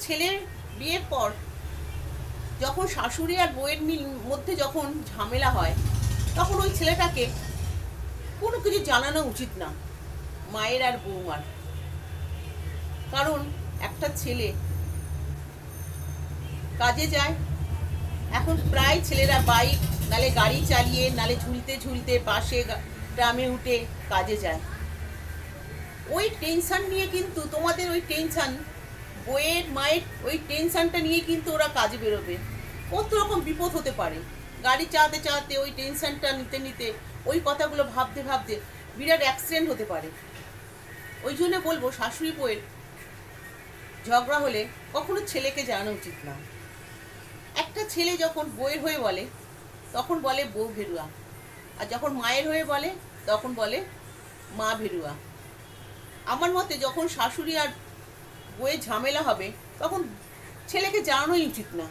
ছেলের বিয়ের পর যখন শাশুড়ি আর বউয়ের মিল মধ্যে যখন ঝামেলা হয়, তখন ওই ছেলেটাকে কোনো কিছু জানানো উচিত না, মায়ের আর বৌমার। কারণ একটা ছেলে কাজে যায়, এখন প্রায় ছেলেরা বাইক, নালে গাড়ি চালিয়ে, নালে ঝুলতে ঝুলতে পাশে গা- ট্রামে উঠে কাজে যায়। ওই টেনশন নিয়ে কিন্তু তোমাদের ওই টেনশন বইয়ের মায়ের ওই টেনশনটা নিয়ে কিন্তু ওরা কাজে বেরোবে। কত রকম বিপদ হতে পারে। গাড়ি চালাতে চালাতে ওই টেনশানটা নিতে নিতে ওই কথাগুলো ভাবতে ভাবতে বিরাট অ্যাক্সিডেন্ট হতে পারে। ওই জন্য বলব, শাশুড়ি বইয়ের ঝগড়া হলে কখনো ছেলেকে জানানো উচিত না। একটা ছেলে যখন বইয়ের হয়ে বলে, তখন বলে বউ ভেরুয়া। আর যখন মায়ের হয়ে বলে, তখন বলে মা ভেরুয়া। আমার মতে যখন শাশুড়ি আর বইয়ের ঝামেলা হবে, তখন ছেলেকে জানানোই উচিত না।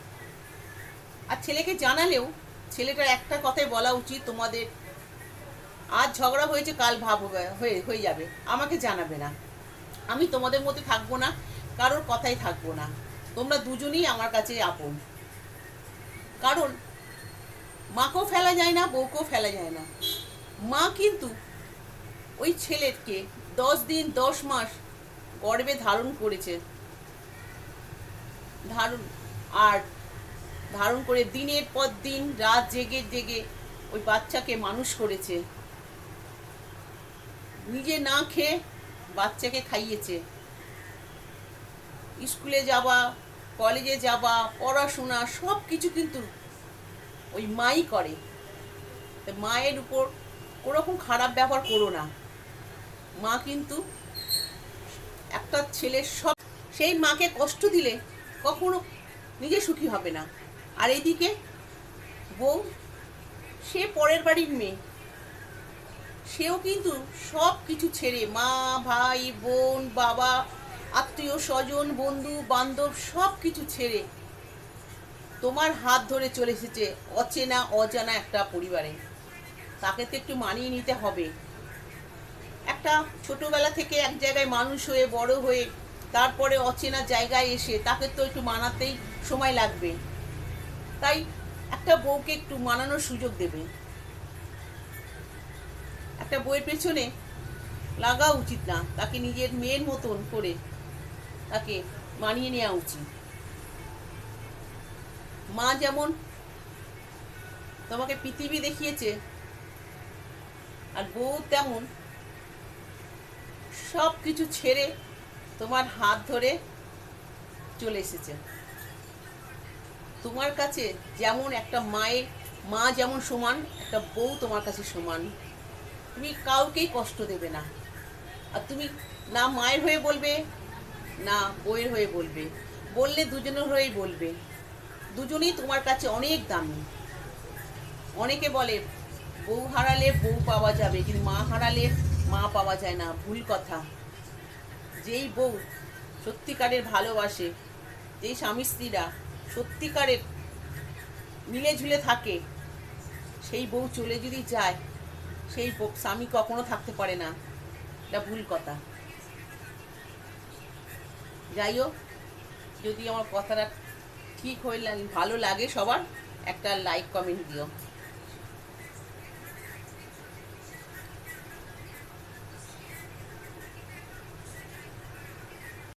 আর ছেলেকে জানালেও ছেলেটার একটা কথাই বলা উচিত, তোমাদের আজ ঝগড়া হয়েছে, কাল ভাব হয়ে হয়ে যাবে। আমাকে জানাবে না। আমি তোমাদের মধ্যে থাকব না, কারোর কথাই থাকব না। তোমরা দুজনেই আমার কাছে আপন। কারণ মাকেও ফেলা যায় না, বউকেও ফেলা যায় না। মা কিন্তু ওই ছেলেকে দশ দিন, দশ মাস গর্ভে ধারণ করেছে। ধারণ, আর ধারণ করে দিনের পর দিন, রাত জেগে জেগে ওই বাচ্চাকে মানুষ করেছে। নিজে না খেয়ে বাচ্চাকে খাইয়েছে। স্কুলে যাওয়া, কলেজে যাওয়া, পড়াশোনা সব কিছু কিন্তু ওই মাই করে। মায়ের উপর কোরকম খারাপ ব্যবহার করো না। মা কিন্তু একটা ছেলের সব সেই মাকে কষ্ট দিলে কখনো নিজে সুখী হবে না। আর এইদিকে বউ, সে পরের বাড়ির মেয়ে। সেও কিন্তু সব কিছু ছেড়ে মা, ভাই, বোন, বাবা, আত্মীয় স্বজন, বন্ধু, বান্ধব সব কিছু ছেড়ে তোমার হাত ধরে চলে এসেছে অচেনা, অজানা একটা পরিবারে। তাকে তো একটু মানিয়ে নিতে হবে। একটা ছোটবেলা থেকে এক জায়গায় মানুষ হয়ে, বড় হয়ে, তারপরে অচেনা জায়গায় এসে তাকে তো একটু মানাতেই সময় লাগবে। তাই একটা বউকে একটু মানানোর সুযোগ দেবে। একটা বইয়ের পেছনে লাগা উচিত না। তাকে নিজের মেয়ের মতন করে তাকে মানিয়ে নেওয়া উচিত। মা যেমন তোমাকে পৃথিবী দেখিয়েছে, আর বউ তেমন সব কিছু ছেড়ে তোমার হাত ধরে চলে এসেছে। তোমার কাছে যেমন একটা মায়ের, মা যেমন সমান, একটা বউ তোমার কাছে সমান। তুমি কাউকেই কষ্ট দেবে না। আর তুমি না মায়ের হয়ে বলবে, না বউয়ের হয়ে বলবে। বললে দুজনের হয়েই বলবে। দুজনেই তোমার কাছে অনেক দামি। অনেকে বলে, বউ হারালে বউ পাওয়া যাবে, কিন্তু মা হারালে মা পাওয়া যায় না, ভুল কথা। যেই বউ সত্যিকারের ভালোবাসে, যেই স্বামী স্ত্রীরা সত্যিকারের মিলে ঝুলে থাকে, সেই বউ চলে যদি যায়, সেই স্বামী কখনো থাকতে পারে না। এটা ভুল কথা। যাই হোক, যদি আমার কথাটা ঠিক হয়ে ভালো লাগে সবার, একটা লাইক কমেন্ট দিও।